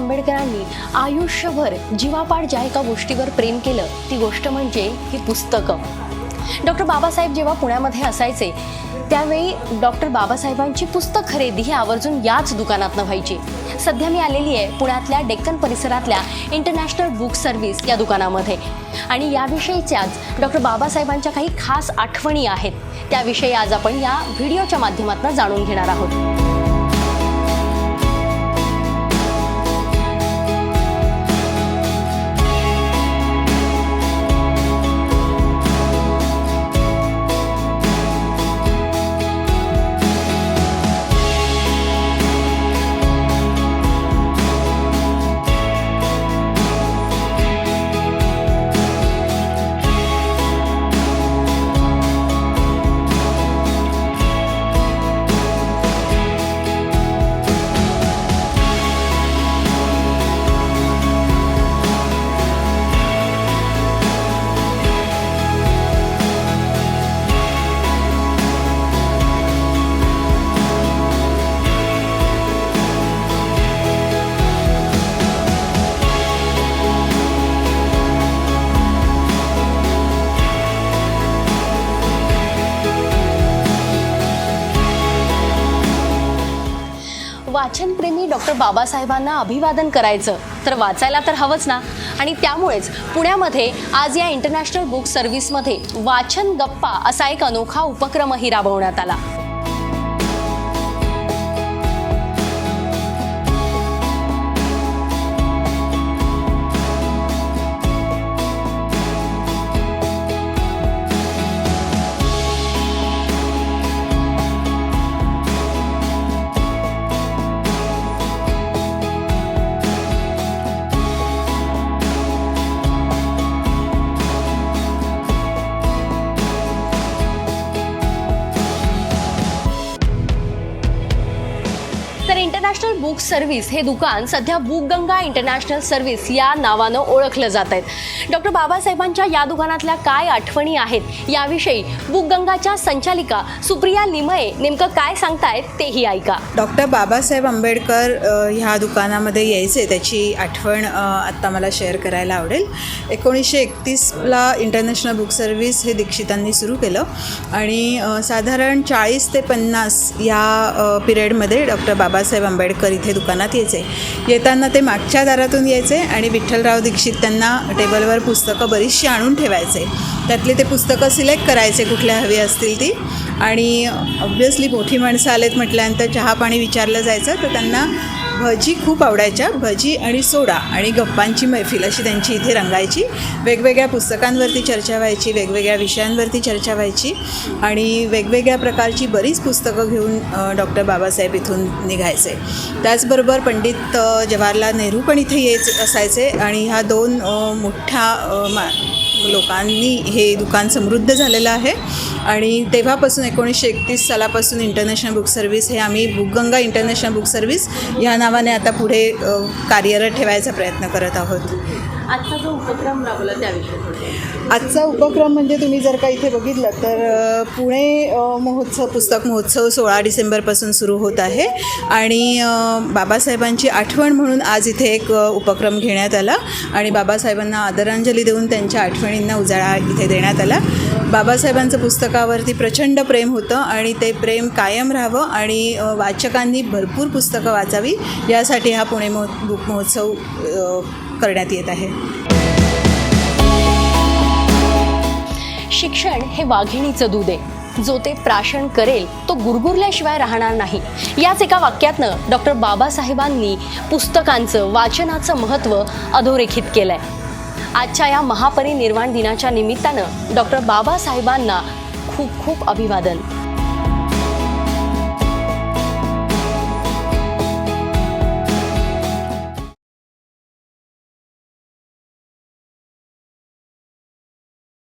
आंबेडकरांनी आयुष्यभर जीवापाड ज्या एका गोष्टीवर प्रेम केलं ती गोष्ट म्हणजे ही पुस्तकं. डॉक्टर बाबासाहेब जेव्हा पुण्यामध्ये असायचे त्यावेळी डॉक्टर बाबासाहेबांची पुस्तक खरेदी ही आवर्जून याच दुकानातनं व्हायची. सध्या मी आलेली आहे पुण्यातल्या डेक्कन परिसरातल्या इंटरनॅशनल बुक सर्व्हिस या दुकानामध्ये. आणि याविषयीच्याच डॉक्टर बाबासाहेबांच्या काही खास आठवणी आहेत त्याविषयी आज आपण या व्हिडिओच्या माध्यमातून जाणून घेणार आहोत. डॉक्टर बाबासाहेबांना अभिवादन करायचं तर वाचायला तर हवंच ना. आणि त्यामुळेच पुण्यामध्ये आज या इंटरनॅशनल बुक सर्व्हिसमध्ये वाचन गप्पा असा एक अनोखा उपक्रमही राबवण्यात आला. बुक सर्व्हिस हे दुकान सध्या बुक गंगा इंटरनॅशनल सर्व्हिस या नावानं ओळखलं जात आहेत डॉक्टर बाबासाहेबांच्या या दुकानातल्या काय आठवणी आहेत याविषयी बुक गंगाच्या संचालिका सुप्रिया निमये नेमकं काय सांगतायत तेही ऐका. डॉक्टर बाबासाहेब आंबेडकर ह्या दुकानामध्ये यायचे त्याची आठवण आत्ता मला शेअर करायला आवडेल. एकोणीसशे एकतीसला इंटरनॅशनल बुक सर्व्हिस हे दीक्षितांनी सुरू केलं आणि साधारण चाळीस ते पन्नास या पिरियडमध्ये डॉक्टर बाबासाहेब आंबेडकर इथे दुकानात यायचे. येताना ते मागच्या दारातून यायचे आणि विठ्ठलराव दीक्षित त्यांना टेबलवर पुस्तकं बरीचशी आणून ठेवायचे. त्यातली ते पुस्तकं सिलेक्ट करायचे कुठल्या हवी असतील ती. आणि ऑब्व्हियसली मोठी माणसं आलेत म्हटल्यानंतर चहा पाणी विचारलं जायचं तर त्यांना भजी खूप आवडायच्या. भजी आणि सोडा आणि गप्पांची मैफिल अशी त्यांची इथे रंगायची. वेगवेगळ्या पुस्तकांवरती चर्चा व्हायची वेगवेगळ्या विषयांवरती चर्चा व्हायची आणि वेगवेगळ्या प्रकारची बरीच पुस्तकं घेऊन डॉक्टर बाबासाहेब इथून निघायचे. त्याचबरोबर पंडित जवाहरलाल नेहरू पण इथे येत असायचे आणि ह्या दोन मोठ्या मा लोकांनी हे दुकान समृद्ध झालेलं आहे. आणि तेव्हापासून एकोणीसशे एकतीस सालापासून इंटरनॅशनल बुक सर्व्हिस हे आम्ही बुकगंगा इंटरनॅशनल बुक सर्व्हिस ह्या नावाने आता पुढे कार्यरत ठेवायचा प्रयत्न करत आहोत. आजचा जो उपक्रम राबवला त्याविषयी आजचा उपक्रम म्हणजे तुम्ही जर का इथे बघितलं तर पुणे महोत्सव पुस्तक महोत्सव सोळा डिसेंबरपासून सुरू होत आहे. आणि बाबासाहेबांची आठवण म्हणून आज इथे एक उपक्रम घेण्यात आला. आणि बाबासाहेबांना आदरांजली देऊन त्यांच्या आठवणींना उजाळा इथे देण्यात आला. बाबासाहेबांचं पुस्तकावरती प्रचंड प्रेम होतं आणि ते प्रेम कायम राहावं आणि वाचकांनी भरपूर पुस्तकं वाचावी यासाठी हा पुणे महो बुक महोत्सव करण्यात येत आहे. शिक्षण हे वाघिणीचं दूध आहे. जो ते प्राशन करेल तो गुरगुरल्याशिवाय राहणार नाही. याच एका वाक्यातनं डॉक्टर बाबासाहेबांनी पुस्तकांचं वाचनाचं महत्त्व अधोरेखित केलं आहे आजच्या या महापरिनिर्वाण दिनाच्या निमित्तानं डॉक्टर बाबासाहेबांना खूप खूप अभिवादन.